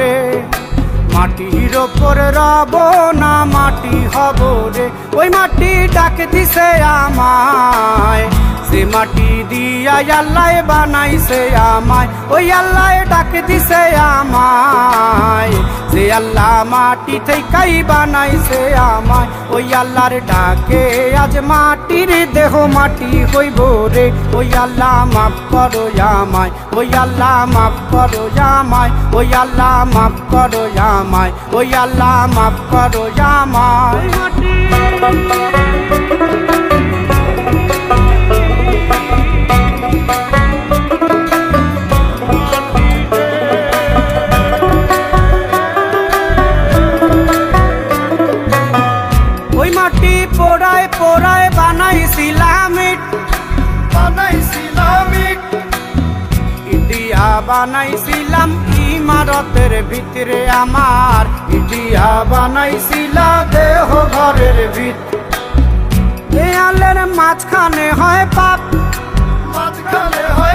রে। মাটির ওপর রব না, মাটি হব রে। ওই মাটি ডাকে দিছে আমায়। সে মাটি দিয়া আল্লাহ বানাইছে আমায়, ওই আল্লাহ ডাকে দিছে আমায়। সে আল্লাহ মাটি থেকেই বানাইছে আমায়, ওই আল্লাহর ডাকে আজ মাটির দেহ মাটি হইব রে। ওই আল্লাহ মাফ করো আমায়, ওই আল্লাহ মাফ করো আমায়, ওই আল্লাহ মাফ করো আমায়, ওই আল্লাহ মাফ করো আমায়। ওই বানাইছিলাম ইমারতের ভিতরে আমার। ইডিয়া বানাইছিলাম দেহ ঘরের ভিত। দেয়ালের মাঝখানে হয় পাপ। মাঝখানে হয়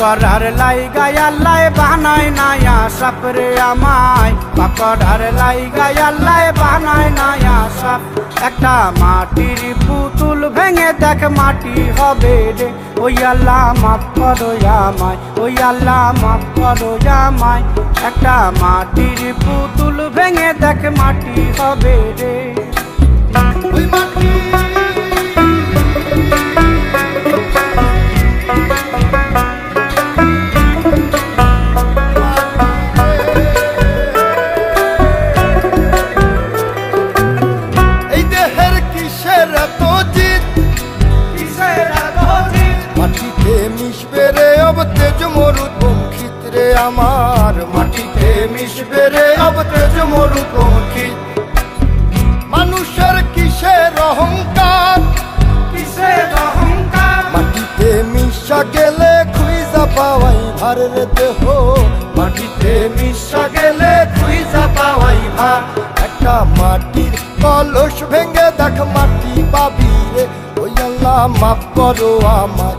পাকড়ার লাই গায়াল্লাই বানায় নায়া সাপরে আমায়। পাকড়ার লাই গায়াল্লাই বানায় নায়া সাপ একটা মাটির পুতুল ভেঙে দেখ মাটি হবে রে। ওই আল্লাহ মাফ করো আমায়, ওই আল্লাহ মাফ করো আমায়। একটা মাটির পুতুল ভেঙে দেখ মাটি হবে রে। মাটিতে মিশবে রে অব তেজ মরুদ বঙ্কিত রে আমার। মাটিতে মিশবে রে অব তেজ মরুদ বঙ্কিত মানুষের কিসের অহংকার? কিসের অহংকার? মাটিতে মিশা গেলে খুঁজা পাওয়াই ভারের দেহ। মাটিতে মিশা গেলে খুঁজা পাওয়াই ভার। একটা মাটির কলস ভেঙে দেখ মাটি পাবি রে। ওই আল্লাহ মাফ করো আমায়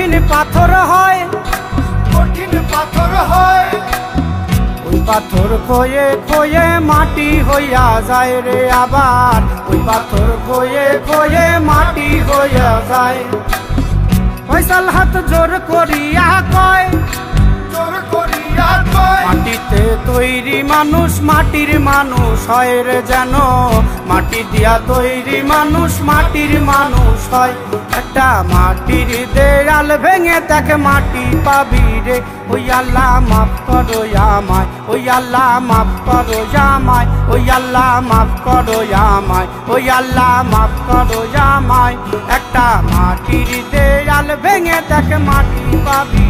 কঠিন পাথর হয়। কঠিন পাথর হয়। ওই পাথর খয়ে খয়ে মাটি হইয়া যায় রে আবার। ওই পাথর খয়ে খয়ে মাটি হইয়া যায়। ফয়সাল হাত জোর করিয়া কয় জোর মাটিতে তৈরি মানুষ, মাটির মানুষ হয় রে যেন। মাটি দিয়া তৈরি মানুষ, মাটির মানুষ হয়। একটা মাটির দেয়াল ভেঙে তাকে মাটি পাবি রে। ওই আল্লাহ মাফ করো আমায়, ওই আল্লাহ মাফ করো আমায়, ওই আল্লাহ মাফ করো আমায়, ওই আল্লাহ মাফ করো আমায়। একটা মাটির দেয়াল ভেঙে তাকে মাটি পাবি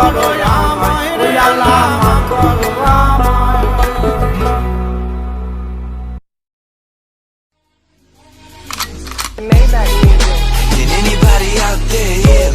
করো Did anybody out there hear?